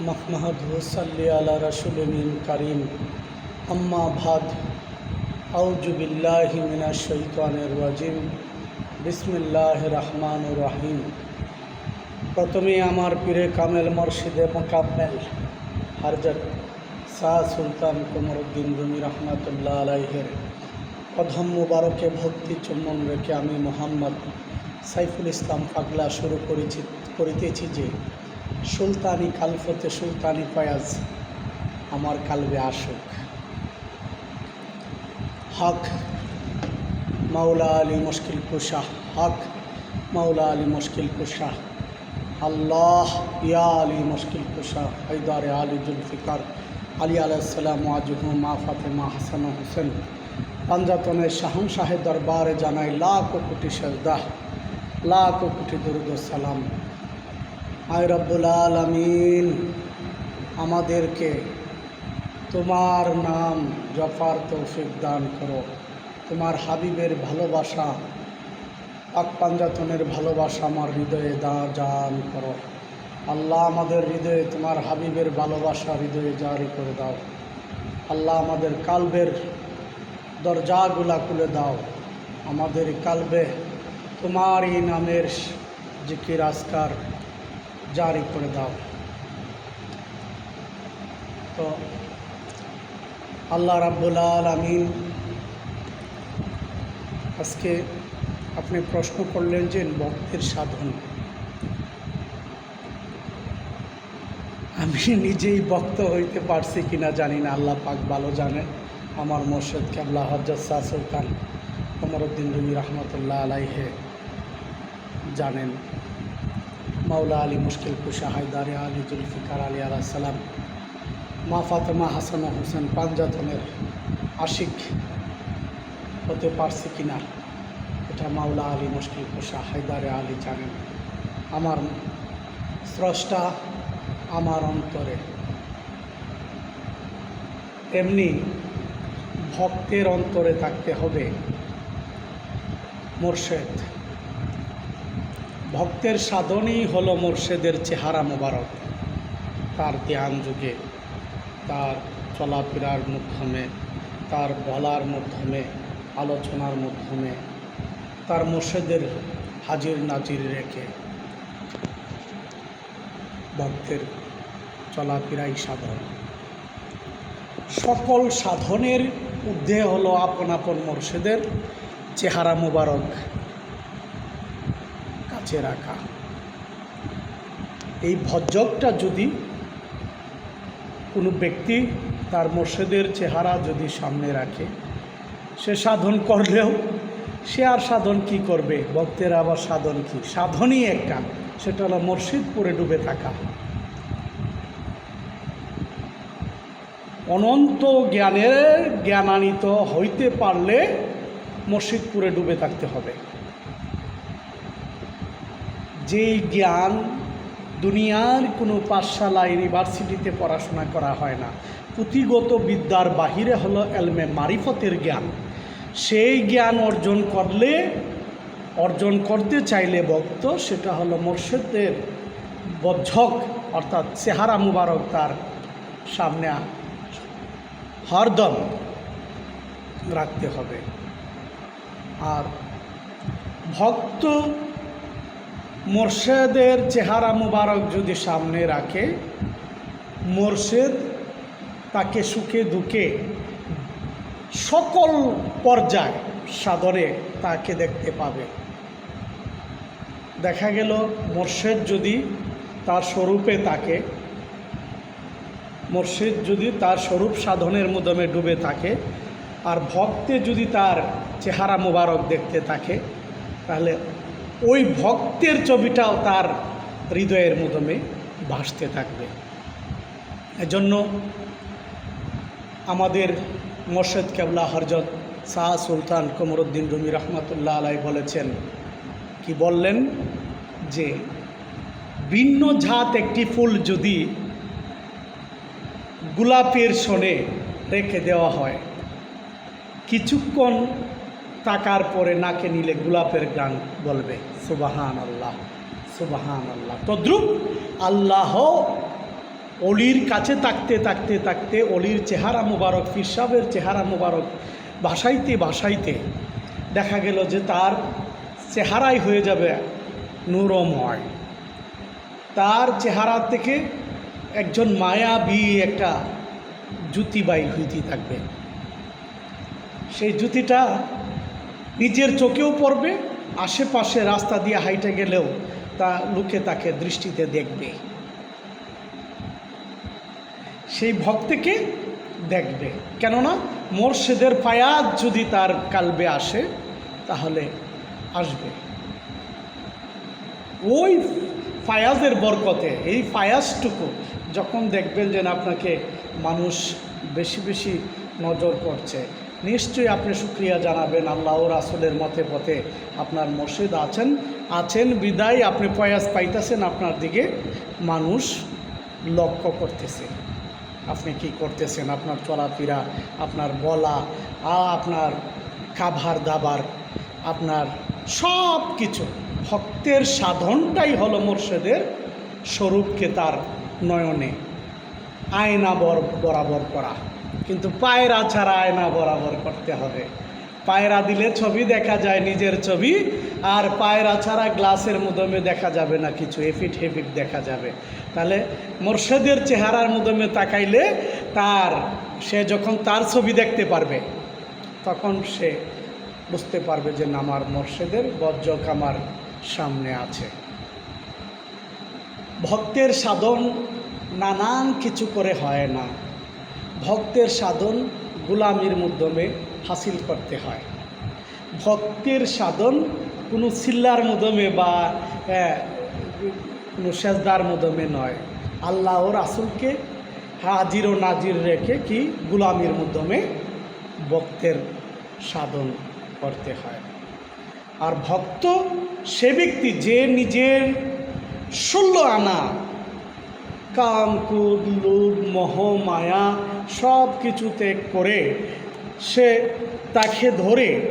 محمد صلی علی رسول من کریم اما بعد اعوذ باللہ من الشیطان الرجیم বিসমিল্লাহ রহমান রহিম প্রথমে আমার পীরে কামেল মর্শিদে মোকাম্মেল হারজত শাহ সুলতান কমরুদ্দিন রুমি রহমাতুল্লাহ আলাইহের অধম মুবারকে ভক্তি চুম্বন রেখে আমি মোহাম্মদ সাইফুল ইসলাম পাগলা শুরু করেছি করিতেছি যে সুলতানি কালফতে সুলতানি ফয়াজ, আমার কালবে আসুক হক মাওলা আলী মুশকিল কুশাহ হক মাওলা আলী মুশকিল কুশাহ আল্লাহ ইয়া আলী মুশকিল কুশাহ হায়দার আলী জুলফিকার, আলী আলাইসাল্লাম আজহু মা ফাতেমা হাসান হোসেন। পাঞ্জাতনের শাহন শাহের দরবারে জানাই লাখ কোটি সেজদাহ লাখ কোটি দুরুদ সালাম। আয় রব্বুল আলমিন, আমাদেরকে তোমার নাম জফার তৌফিক দান করো। তোমার হাবিবের ভালোবাসা, পাক পাঞ্জাতনের ভালোবাসা আমার হৃদয়ে দা দান করো। আল্লাহ আমাদের হৃদয়ে তোমার হাবিবের ভালোবাসা হৃদয়ে জারি করে দাও। আল্লাহ আমাদের কালবের দরজাগুলা খুলে দাও। আমাদের কালবে তোমার এই নামের জিকির, আজকার জারি করে দাও। তো আল্লাহ রাব্বুল আলমিন আজকে আপনি প্রশ্ন করলেন যে ভক্তের সাধন। আমি নিজেই ভক্ত হইতে পারছি কিনা জানি না, আল্লাহ পাক ভালো জানে আমার মোর্শেদ কেবলা হজরত শাহ সুলতান কমরুদ্দিন রুমি রহমতুল্লাহ আলাইহে জানেন। মাওলা আলী মুশকিল কুশা, হায়দারে আলী জুলফিকার আলী আলাহ সালাম মা ফাতেমা হাসান হোসেন পাঞ্জাতনের আশিক হতে পারছি কিনা, এটা মাওলা আলী মুশকিল কুশা, হায়দারে আলী জানেন। আমার স্রষ্টা আমার অন্তরে। তেমনি ভক্তের অন্তরে থাকতে হবে মোর্শেদ। ভক্তের সাধনই হলো মোর্শেদের চেহারা মোবারক। তার ধ্যান যুগে, তার চলাফেরার মাধ্যমে, তার বলার মাধ্যমে, আলোচনার মাধ্যমে, তার মোর্শেদের হাজির নাজির রেখে ভক্তের চলাফেরাই সাধন। সকল সাধনের ঊর্ধ্বে হলো আপন আপন মোর্শেদের চেহারা মোবারক। কাছে রাখা। এই ভজ্জকটা যদি কোনো ব্যক্তি তার মোর্শেদের চেহারা যদি সামনে রাখে, সে সাধন করলেও সে আর সাধন কি করবে? ভক্তের আবার সাধন কি? সাধনই একটা, সেটা হলো মসজিদ পরে ডুবে থাকা। অনন্ত জ্ঞানের জ্ঞানান্বিত হইতে পারলে মসজিদপুরে ডুবে থাকতে হবে। যেই জ্ঞান দুনিয়ার কোনো পাঠশালা, ইউনিভার্সিটিতে পড়াশোনা করা হয় না। পুঁথিগত বিদ্যার বাহিরে হলো এলমে মারিফতের জ্ঞান। সেই জ্ঞান অর্জন করলে, অর্জন করতে চাইলে ভক্ত, সেটা হলো মোর্শেদের বজ্ঝক অর্থাৎ চেহারা মুবারক তার সামনে হরদম রাখতে হবে। আর ভক্ত মোর্শেদের চেহারা মুবারক যদি সামনে রাখে, মোর্শেদ তাকে সুখে দুঃখে সকল পর্যায় সাদরে তাকে দেখতে পাবে। দেখা গেল মোর্শেদ যদি তার স্বরূপে তাকে মোর্শেদ যদি তার স্বরূপ সাধনের মাধ্যমে ডুবে থাকে, আর ভক্তে যদি তার চেহারা মোবারক দেখতে থাকে, তাহলে ওই ভক্তের ছবিটাও তার হৃদয়ের মাধ্যমে ভাসতে থাকবে। এজন্য আমাদের মোর্শেদ কেবলা হরজত শাহ সুলতান কমরুদ্দিন রুমি রহমতুল্লাহ আলাই বলেছেন, কি বললেন যে, ভিন্ন জাত একটি ফুল যদি গোলাপের সনে রেখে দেওয়া হয়, কিছুক্ষণ তাকার পরে নাকে নিলে গোলাপের গান বলবে সুবাহান আল্লাহ সুবাহান আল্লাহ তদ্রুপ আল্লাহ অলির কাছে তাকতে তাকতে তাকতে অলির চেহারা মুবারক ফিরসাবের চেহারা মুবারক, ভাসাইতে ভাসাইতে দেখা গেল যে তার চেহারাই হয়ে যাবে নূরময়। তার চেহারা থেকে একজন মায়াবী একটা জুতি বাইর হইতে থাকবে। সেই জুতিটা নিজের চোখেও পড়বে, আশেপাশে রাস্তা দিয়ে হাইটে গেলেও তা লোকে তাকে দৃষ্টিতে দেখবে। সেই ভক্তকে দেখবে। কেননা মোর্শেদের পায়াত যদি তার কালবে আসে, তাহলে আসবে। ওই ফায়াজের বরকতে, এই ফায়াজটুকু যখন দেখবেন যে না আপনাকে মানুষ বেশি বেশি নজর করছে নিশ্চয়ই আপনি শুক্রিয়া জানাবেন আল্লাহ রাসুলের মতে পথে আপনার মসজিদ আছেন। আছেন, বিদায়। আপনি প্রয়াস পাইতেছেন আপনার দিকে। মানুষ লক্ষ্য করতেছে। আপনি কি করতেছেন? আপনার চলাফেরা, আপনার বলা আপনার খাবার দাবার, আপনার সব কিছু ভক্তের সাধনটাই হলো মোর্শেদের স্বরূপকে তার নয়নে, আয়না বর, বরাবর করা। কিন্তু পায়রা ছাড়া আয়না বরাবর করতে হবে। পায়রা দিলে ছবি দেখা যায় নিজের ছবি, আর পায়রা ছাড়া গ্লাসের মধ্যমে দেখা যাবে না কিছু, এফিট হেফিট দেখা যাবে। তাহলে মোর্শেদের চেহারার মধ্যমে তাকাইলে তার, সে যখন তার ছবি দেখতে পারবে, তখন সে বুঝতে পারবে যে আমার মোর্শেদের বজ্রক আমার সামনে আছে। ভক্তের সাধন নানান কিছু করে হয় না। ভক্তের সাধন গুলামির মাধ্যমে হাসিল করতে হয়। ভক্তের সাধন কোনো সিল্লার মাধ্যমে বা কোনো সেজদার মাধ্যমে নয়। আল্লাহ ও রাসুলকে হাজির ও নাজির রেখে কি গুলামির মাধ্যমে ভক্তের সাধন করতে হয়। আর ভক্ত সে ব্যক্তি যে নিজের ষোলো আনা কাম কুদ লোভ, মহ, মায়া সব কিছু ত্যাগ করে সে তাকে ধরে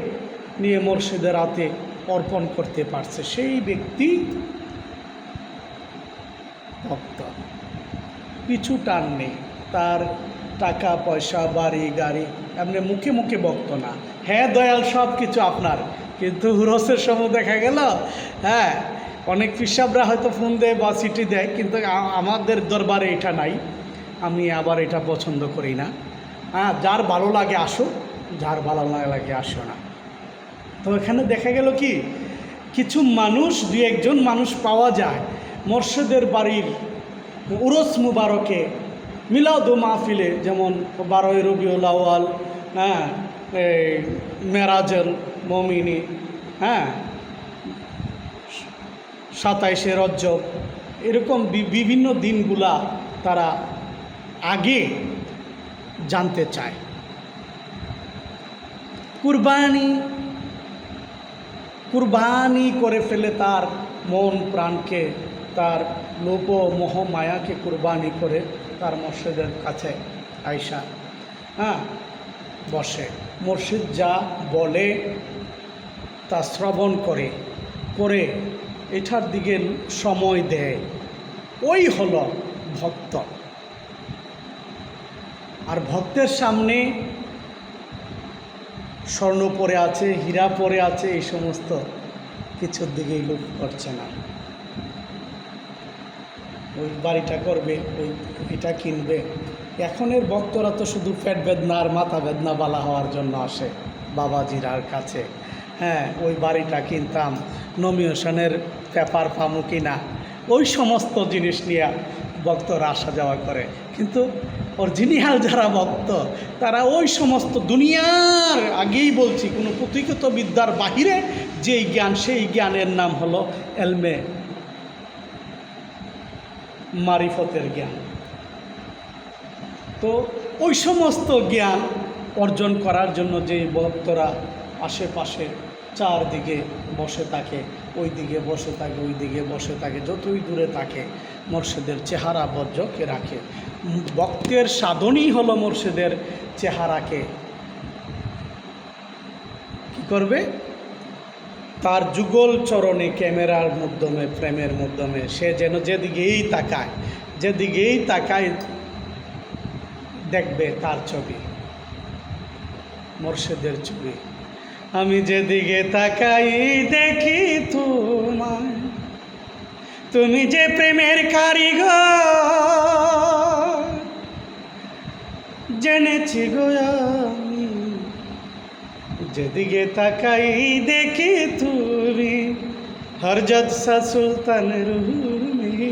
নিয়ে মুর্শিদের হাতে অর্পণ করতে পারছে। সেই ব্যক্তি ভক্ত। পিছু টান নেই। তার টাকা, পয়সা, বাড়ি, গাড়ি এমনি মুখে মুখে ভক্ত না। হ্যাঁ দয়াল সব কিছু আপনার। কিন্তু হুরসের সময় দেখা গেল হ্যাঁ অনেক পিসাবরা হয়তো ফোন দেয় বা সিটি দেয়, কিন্তু আমাদের দরবারে এটা নাই। আমি আবার এটা পছন্দ করি না। হ্যাঁ যার ভালো লাগে আসো যার ভালো না লাগে আসো না। তো এখানে দেখা গেল কি, কিছু মানুষ, দু একজন মানুষ পাওয়া যায় মোর্শেদের বাড়ির উরস মুবারকে, মিলাদ মাহফিলে, যেমন বারোই রবিউল আওয়াল হ্যাঁ এই মেরাজের মমিনী হ্যাঁ সাতাইশে রজ্জব এরকম বিভিন্ন দিনগুলা তারা আগে জানতে চায়। কুরবানি কুরবানি করে ফেলে তার মন প্রাণকে, তার লোভ মোহ মায়াকে কুরবানি করে তার মসজিদের কাছে আয়সা হ্যাঁ বসে। মসজিদ যা বলে তা শ্রবণ করে করে এটার দিকে সময় দেয়। ওই হল ভক্ত। আর ভক্তের সামনে স্বর্ণ পরে আছে, হীরা পরে আছে, এই সমস্ত কিছুর দিকেই লোক করছে না। ওই বাড়িটা করবে, ওই এটা কিনবে। এখনের ভক্তরা তো শুধু পেট বেদনা আর মাথা বেদনা বালা হওয়ার জন্য আসে বাবাজিরার কাছে। হ্যাঁ ওই বাড়িটা কিনতাম। নমিনেশনের পেপার পামু কিনা? ওই সমস্ত জিনিস নিয়ে ভক্তরা আসা যাওয়া করে। কিন্তু অরিজিনাল যারা ভক্ত, তারা ওই সমস্ত দুনিয়ার আগেই বলছি, কোনো পুঁথিগত বিদ্যার বাহিরে যেই জ্ঞান, সেই জ্ঞানের নাম হলো এলমে মারিফতের জ্ঞান। তো ওই সমস্ত জ্ঞান অর্জন করার জন্য যে ভক্তরা আশেপাশে চারদিকে বসে থাকে ওই দিকে বসে থাকে ওই দিকে বসে থাকে যতই দূরে থাকে মোর্শেদের চেহারা বজ্রকে রাখে। উম, ভক্তের সাধনই হলো মোর্শেদের চেহারাকে। কি করবে? তার যুগল চরণে ক্যামেরার মাধ্যমে প্রেমের মাধ্যমে সে যেন যেদিকেই তাকায় যেদিকেই তাকায় দেখবে তার ছবি মোর্শেদের ছবি। আমি যেদিকে তাকাই দেখি তোমায়। তুমি যে প্রেমের কারিগর। জেনেছি গো আমি, যেদিকে তাকাই দেখি তুমি, হরজত সা সুলতান রুমি।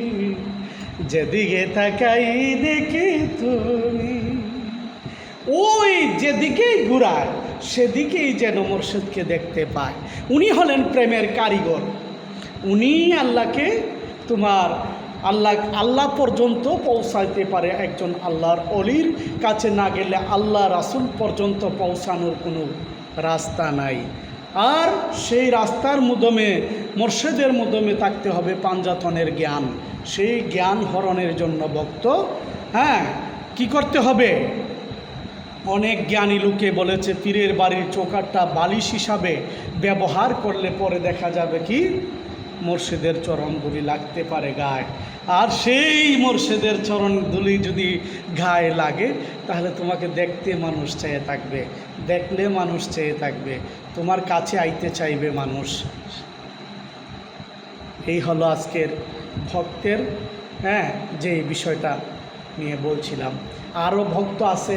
যেদিকে তাকাই দেখি তুমি, ওই যেদিকেই ঘুরায় সেদিকেই যেন মোর্শেদকে দেখতে পায়। উনি হলেন প্রেমের কারিগর। উনি আল্লাহকে তোমার আল্লাহ আল্লাহ পর্যন্ত পৌঁছাইতে পারে একজন আল্লাহর অলির কাছে না গেলে আল্লাহ রাসুল পর্যন্ত পৌঁছানোর কোনো রাস্তা নাই। আর সেই রাস্তার মাধ্যমে, মোর্শেদের মাধ্যমে থাকতে হবে পাঞ্জাতনের জ্ঞান। সেই জ্ঞান হরণের জন্য ভক্ত হ্যাঁ কি করতে হবে? অনেক জ্ঞানী লোকে বলেছে, পীরের বাড়ির চৌকাটটা বালিশ হিসাবে ব্যবহার করলে পরে দেখা যাবে কি? মোর্শেদের চরণগুলি লাগতে পারে গায়ে। আর সেই মোর্শেদের চরণগুলি যদি গায়ে লাগে, তাহলে তোমাকে দেখতে মানুষ চেয়ে থাকবে, দেখলে মানুষ চেয়ে থাকবে, তোমার কাছে আইতে চাইবে মানুষ। এই হলো আজকের ভক্তের হ্যাঁ যে বিষয়টা নিয়ে বলছিলাম। আরও ভক্ত আছে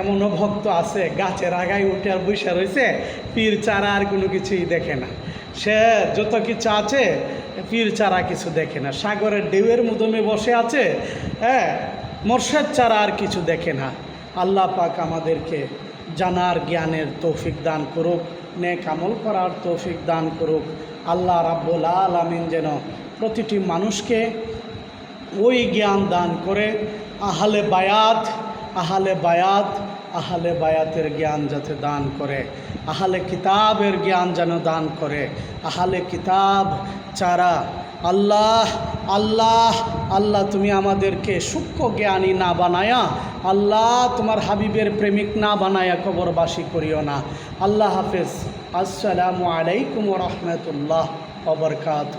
এমনও ভক্ত আছে গাছের আগায় উঠে আর বসে রয়েছে, পীর চারা আর কোনো কিছুই দেখে না। সে যত কিছু আছে, পীর চারা কিছু দেখে না। সাগরের ঢেউয়ের মধ্যমে বসে আছে হ্যাঁ মোর্শেদ চারা আর কিছু দেখে না। আল্লাহ পাক আমাদেরকে জানার জ্ঞানের তৌফিক দান করুক, নেক আমল করার তৌফিক দান করুক। আল্লাহ রাব্বুল আলামিন যেন প্রতিটি মানুষকে ওই জ্ঞান দান করে। আহলে বায়াত আহালে বায়াত, আহালে বায়াতের জ্ঞান যাতে দান করে। আহালে কিতাবের জ্ঞান যেন দান করে। আহালে কিতাব চারা আল্লাহ আল্লাহ আল্লাহ তুমি আমাদেরকে সূক্ষ্ম জ্ঞানী না বানায়া, আল্লাহ তোমার হাবিবের প্রেমিক না বানায়া কবরবাসী করিও না। আল্লাহ হাফেজ। আসসালামু আলাইকুম রহমতুল্লাহ অবরকাত